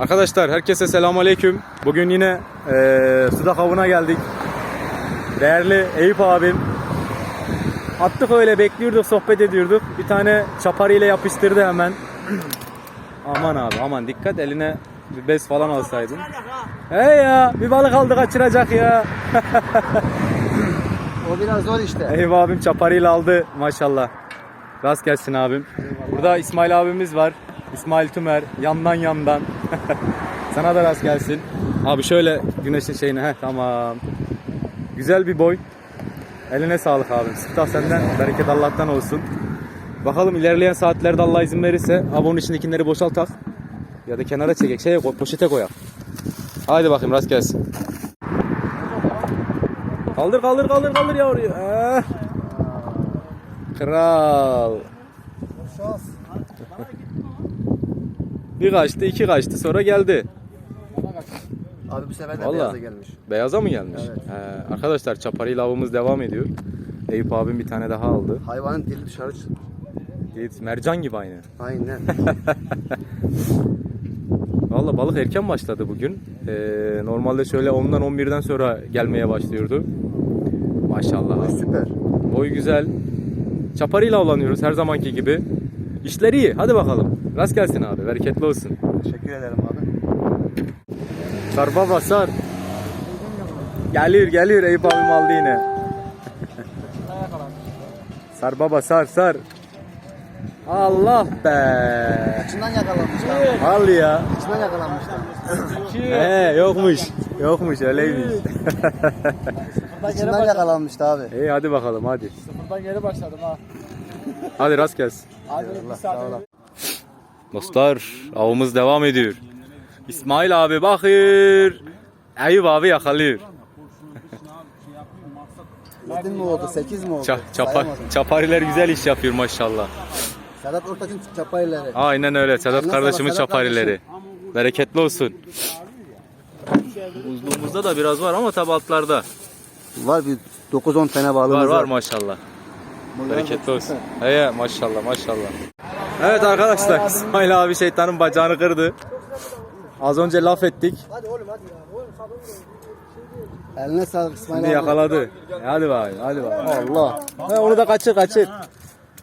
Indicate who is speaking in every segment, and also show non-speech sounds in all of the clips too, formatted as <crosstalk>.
Speaker 1: Arkadaşlar herkese selamünaleyküm. Bugün yine eee sudak avına geldik. Değerli Eyüp abim. Attık öyle bekliyorduk, sohbet ediyorduk. Bir tane çapar ile yapıştırdı hemen. aman abi aman dikkat eline bir bez falan alsaydın. Hey ya bir balık aldı kaçıracak ya. <laughs>
Speaker 2: O biraz zor işte.
Speaker 1: Eyüp abim çaparıyla aldı maşallah. Rast gelsin abim. Burada İsmail abimiz var. İsmail Tümer yandan yandan. <laughs> Sana da rast gelsin. Abi şöyle güneşin şeyine heh tamam. Güzel bir boy. Eline sağlık abim. Siftah senden, bereket Allah'tan olsun. Bakalım ilerleyen saatlerde Allah izin verirse abi onun içindekileri boşaltak. Ya da kenara çekek, şeye koy, poşete koyak. Haydi bakayım rast gelsin. Kaldır kaldır kaldır kaldır yavruyu. Eh. Kral.
Speaker 2: Şans.
Speaker 1: Bir kaçtı, iki kaçtı sonra geldi.
Speaker 2: Abi bu sefer de
Speaker 1: Vallahi.
Speaker 2: beyaza gelmiş.
Speaker 1: Beyaza mı gelmiş?
Speaker 2: Evet.
Speaker 1: He, arkadaşlar çaparıyla avımız devam ediyor. Eyüp abim bir tane daha aldı.
Speaker 2: Hayvanın dili dışarı çıktı.
Speaker 1: Evet, Mercan gibi aynı.
Speaker 2: Aynen. <laughs>
Speaker 1: Valla balık erken başladı bugün. Ee, normalde şöyle 10'dan 11'den sonra gelmeye başlıyordu. Maşallah.
Speaker 2: Süper.
Speaker 1: Boy güzel. Çaparıyla avlanıyoruz her zamanki gibi. İşleri iyi. Hadi bakalım. Rast gelsin abi. Bereketli olsun.
Speaker 2: Teşekkür ederim abi.
Speaker 1: Sar baba sar. Geliyor geliyor Eyüp abim aldı yine. sar baba sar sar. Allah be.
Speaker 2: İçinden yakalanmış abi.
Speaker 1: Al ya.
Speaker 2: İçinden yakalanmış da.
Speaker 1: He yokmuş. Yokmuş öyleymiş.
Speaker 2: İçinden yakalanmıştı abi.
Speaker 1: İyi hadi bakalım hadi.
Speaker 3: Buradan geri başladım ha.
Speaker 1: Hadi rast gelsin. Dostlar avımız devam ediyor. İsmail abi bakır. Eyüp abi yakalıyor.
Speaker 2: Yedin mi oldu? Sekiz mi oldu?
Speaker 1: Ça çapa
Speaker 2: Sayamadım.
Speaker 1: çapariler güzel iş yapıyor maşallah.
Speaker 2: Sedat Ortaç'ın çapayları.
Speaker 1: Aynen öyle. Sedat
Speaker 2: Eline
Speaker 1: kardeşimin
Speaker 2: sağlık, Sedat
Speaker 1: çaparileri. Bereketli olsun. Buzluğumuzda da biraz var ama tabi altlarda.
Speaker 2: Var bir 9-10 tane balığımız
Speaker 1: Var var maşallah. Bereketli olsun. Heye maşallah maşallah. Evet arkadaşlar İsmail abi şeytanın bacağını kırdı. Az önce laf ettik.
Speaker 2: Eline sağlık İsmail
Speaker 1: Şimdi
Speaker 2: abi.
Speaker 1: yakaladı. E, Hadi bakayım hadi bakayım.
Speaker 2: Allah.
Speaker 1: He, onu da kaçır kaçır.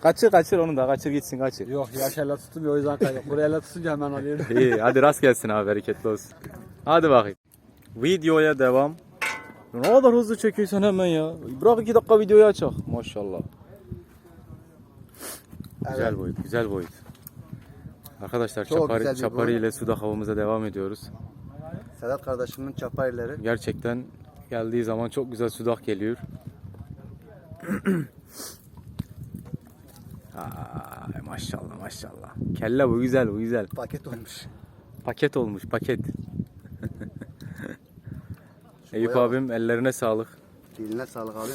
Speaker 1: Kaçır kaçır onu da kaçır gitsin kaçır.
Speaker 3: Yok yaş elle tutmuyor o yüzden kayıyor. Buraya elle tutunca hemen alıyorum.
Speaker 1: İyi hadi rast gelsin abi bereketli olsun. Hadi bakayım. Videoya devam. Ne kadar hızlı çekiyorsun hemen ya. Bırak iki dakika videoyu açak. Maşallah. Güzel boyut, güzel boyut. Arkadaşlar
Speaker 2: Çok
Speaker 1: çapari,
Speaker 2: güzel bir
Speaker 1: çapari ile suda havamıza devam ediyoruz.
Speaker 2: Sedat kardeşimin çapayları.
Speaker 1: Gerçekten geldiği zaman çok güzel sudak geliyor. <clears throat> Ay, maşallah maşallah. Kelle bu güzel bu güzel.
Speaker 2: Paket olmuş.
Speaker 1: Paket olmuş paket. <laughs> Eyüp abim ellerine sağlık.
Speaker 2: Diline sağlık abi.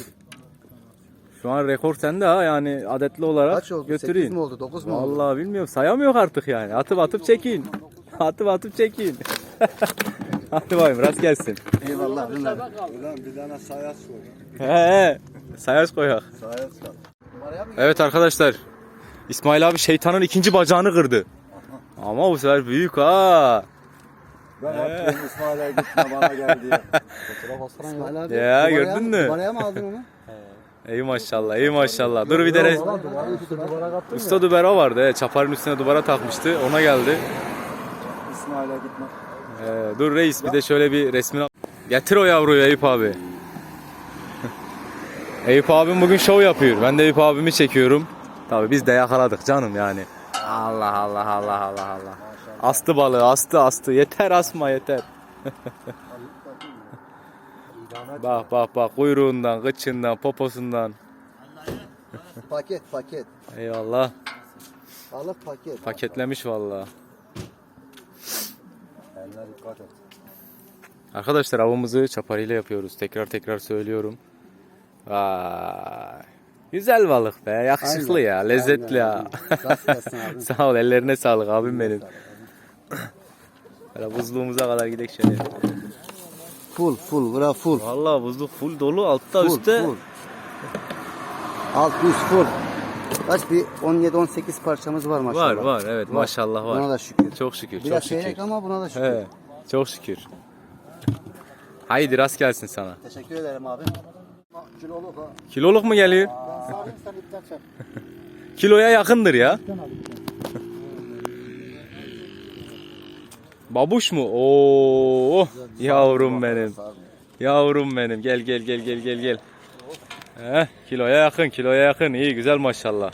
Speaker 1: Şu an rekor sende ha yani adetli olarak
Speaker 2: Kaç oldu?
Speaker 1: götüreyim.
Speaker 2: 8 mi oldu? 9 mu oldu?
Speaker 1: Vallahi bilmiyorum sayamıyor artık yani. Atıp atıp çekin. <laughs> atıp atıp çekin. <laughs> Hadi bakayım rast gelsin.
Speaker 2: Eyvallah.
Speaker 4: Ulan bir tane sayaç koy.
Speaker 1: He he. Sayaç koyak.
Speaker 4: Sayaç kal.
Speaker 1: Evet arkadaşlar. İsmail abi şeytanın ikinci bacağını kırdı. Ama bu sefer büyük ha.
Speaker 4: Ben atıyorum İsmail'e gitme bana gel diye. <laughs>
Speaker 2: İsmail abi.
Speaker 1: Ya,
Speaker 2: numaraya-
Speaker 1: gördün mü?
Speaker 2: Numaraya mı aldın onu?
Speaker 1: Ey maşallah, ey maşallah. Dur bir de res- Usta dubara vardı. he. Çaparın üstüne dubara takmıştı. Ona geldi.
Speaker 4: İsmail'e gitme.
Speaker 1: Ee, dur reis bir de şöyle bir resmini al. Getir o yavruyu Eyüp abi. <laughs> Eyüp abim bugün şov yapıyor. Ben de Eyüp abimi çekiyorum. Tabii biz de yakaladık canım yani. Allah Allah Allah Allah Allah. Astı balığı astı astı. Yeter asma yeter. <laughs> bak bak bak kuyruğundan, kıçından, poposundan. <laughs>
Speaker 2: Paket paket.
Speaker 1: Eyvallah.
Speaker 2: Balık paket.
Speaker 1: Paketlemiş vallahi.
Speaker 4: Eline dikkat et.
Speaker 1: Arkadaşlar avımızı çaparıyla yapıyoruz. Tekrar tekrar söylüyorum. Vay. Güzel balık be. Yakışıklı
Speaker 2: Aynen.
Speaker 1: ya. Lezzetli ya.
Speaker 2: Aynen. Abi. <laughs>
Speaker 1: Sağ ol. Ellerine sağlık abim benim. Böyle buzluğumuza kadar gidelim şöyle.
Speaker 2: Full full. Bura full.
Speaker 1: Vallahi buzluk full dolu. Altta
Speaker 2: Full
Speaker 1: üstte.
Speaker 2: full. Alt üst full. Kaç bir 17-18 parçamız var maşallah.
Speaker 1: Var var evet maşallah var.
Speaker 2: Buna da şükür.
Speaker 1: Çok şükür çok
Speaker 2: Biraz
Speaker 1: şükür.
Speaker 2: seyrek ama buna da şükür.
Speaker 1: He, çok şükür. Haydi rast gelsin sana.
Speaker 2: Teşekkür ederim abi. Kiloluk ha.
Speaker 1: Kiloluk mu geliyor?
Speaker 2: Sağlayayım sen ipten çek. <laughs>
Speaker 1: Kiloya yakındır ya. Babuş mu? Oo, yavrum benim. Yavrum benim. Gel gel gel gel gel gel. Heh, kiloya yakın, kiloya yakın. İyi güzel maşallah.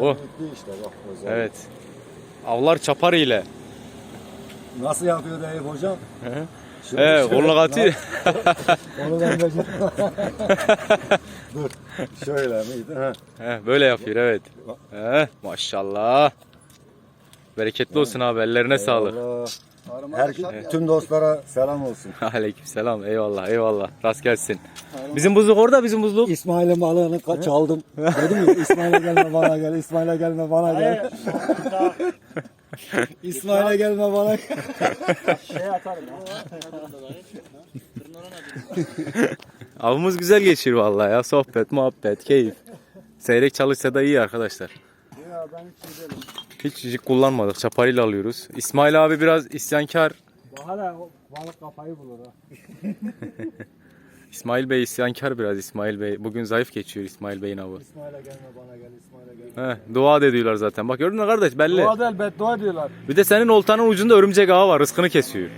Speaker 1: Oo.
Speaker 4: gitti işte bak. özel.
Speaker 1: Evet. Avlar çapar ile.
Speaker 4: Nasıl yapıyor Eyüp hocam? Şöyle-
Speaker 1: He,
Speaker 4: şöyle-
Speaker 1: atıyor. <laughs>
Speaker 4: Onu ben de... <laughs> Dur. Şöyle miydi? Ha.
Speaker 1: Heh, böyle yapıyor evet. Heh, maşallah. Bereketli olsun abi. Ellerine sağlık.
Speaker 4: Her, tüm dostlara selam olsun. <laughs>
Speaker 1: Aleykümselam. Eyvallah, eyvallah. Rast gelsin. Bizim buzluk orada, bizim buzluk.
Speaker 4: İsmail'in malını ka- çaldım. <laughs> Dedim ya İsmail'e gelme bana gel, İsmail'e gelme bana gel. <laughs> İsmail'e gelme bana gel.
Speaker 3: Şey atarım ya.
Speaker 1: Avımız güzel geçiyor vallahi ya. Sohbet, muhabbet, keyif. Seyrek çalışsa da iyi arkadaşlar.
Speaker 3: Ya ben hiç şey.
Speaker 1: Hiç kullanmadık. Çaparıyla alıyoruz. İsmail abi biraz isyankar.
Speaker 3: Hala balık kafayı bulur ha. <laughs>
Speaker 1: İsmail Bey isyankar biraz İsmail Bey. Bugün zayıf geçiyor İsmail Bey'in avı.
Speaker 4: İsmail'e gelme bana gel, İsmail'e gel.
Speaker 1: Heh, dua da ediyorlar zaten. Bak gördün mü kardeş belli.
Speaker 3: Dua değil beddua diyorlar.
Speaker 1: Bir de senin oltanın ucunda örümcek ağı var. Rızkını kesiyor.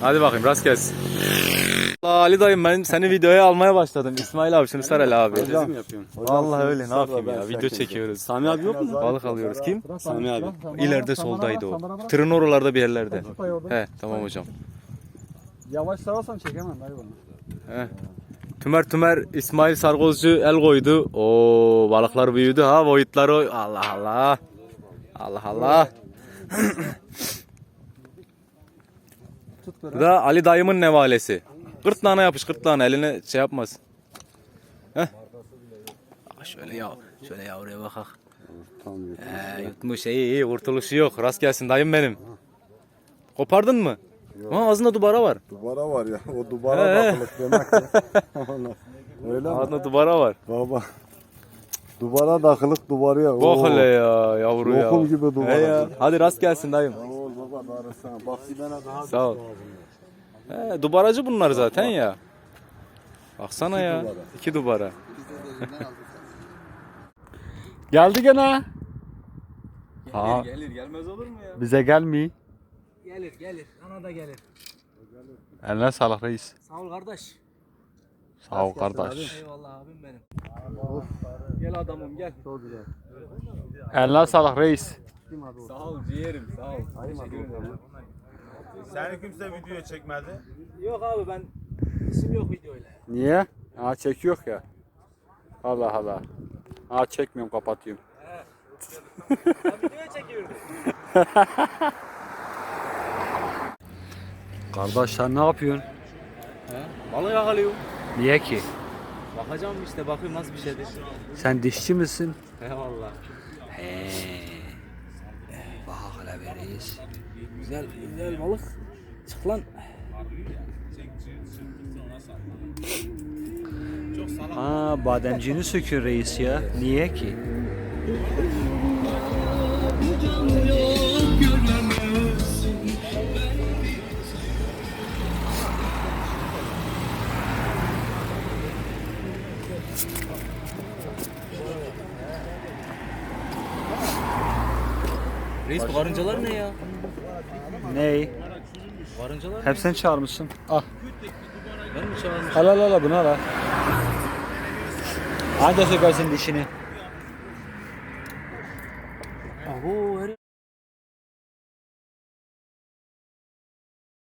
Speaker 1: Hadi <laughs> bakayım rast gelsin. Ali dayım ben seni <laughs> videoya almaya başladım. İsmail abi şunu sar hele abi.
Speaker 4: Hocam yapıyorsun.
Speaker 1: Vallahi öyle ne yapayım ya video çekiyoruz.
Speaker 4: Sami abi yok mu?
Speaker 1: Balık alıyoruz. Kim?
Speaker 4: Sami abi.
Speaker 1: İleride soldaydı o. Tırın oralarda bir yerlerde. He tamam hocam.
Speaker 3: Yavaş sararsan çekemem dayı bunu.
Speaker 1: He. Tümer Tümer İsmail Sargozcu el koydu. Oo balıklar büyüdü ha boyutları. o- Allah Allah. Allah Allah.
Speaker 3: Tut
Speaker 1: Bu da Ali dayımın nevalesi. Gırtlağına yapış gırtlağına eline şey yapmaz. Heh. Aa, şöyle ya şöyle yavruya bakak.
Speaker 4: Tamam.
Speaker 1: He, yutmuş iyi iyi kurtuluşu yok. Rast gelsin dayım benim. Kopardın mı? Ha ağzında dubara var.
Speaker 4: Dubara var ya. O dubara
Speaker 1: He.
Speaker 4: bakılık demek. <laughs> Allah. Öyle mi?
Speaker 1: Ağzında dubara var.
Speaker 4: Baba. Dubara takılık duvarıya. Oo.
Speaker 1: hele ya yavru ya.
Speaker 4: Lokum gibi duvara.
Speaker 1: He ya. Hadi rast gelsin dayım.
Speaker 4: Oo baba darısana. Bak bir tane daha.
Speaker 1: Sağ ol. He, dubaracı bunlar zaten ya. Baksana ya.
Speaker 4: dubara.
Speaker 1: İki dubara.
Speaker 3: Geldi gene.
Speaker 1: Ha.
Speaker 3: Gelir gelmez olur mu ya?
Speaker 1: Bize gelmiyor.
Speaker 3: Gelir gelir. Ana da gelir.
Speaker 1: Eline sağlık reis.
Speaker 3: Sağ ol kardeş.
Speaker 1: Sağ ol kardeş.
Speaker 3: Eyvallah abim benim. Gel adamım gel. Çok güzel.
Speaker 1: Eline sağlık reis.
Speaker 3: Sağ ol ciğerim sağ ol. Teşekkür ederim.
Speaker 5: Seni kimse video çekmedi.
Speaker 3: Yok abi ben isim yok videoyla.
Speaker 6: Niye? Ha çekiyor ya. Allah Allah. Ha çekmiyorum kapatıyorum.
Speaker 3: Videoya çekiyordum. <laughs>
Speaker 6: Kardeş sen ne yapıyorsun?
Speaker 1: Balık yakalıyor.
Speaker 6: Niye ki?
Speaker 1: Bakacağım işte bakayım nasıl bir şeydir.
Speaker 6: Sen dişçi misin?
Speaker 1: Eyvallah.
Speaker 6: He. Bak hele veririz.
Speaker 3: Güzel güzel balık. Çık lan.
Speaker 6: Ha bademcini söküyor reis ya. Niye ki?
Speaker 1: Reis bu karıncalar ne ya?
Speaker 6: Ney?
Speaker 1: Karıncalar
Speaker 6: Hep sen çağırmışsın. Al.
Speaker 1: ben mi çağırmışım?
Speaker 6: Al al al bunu al. Anca sökersin dişini.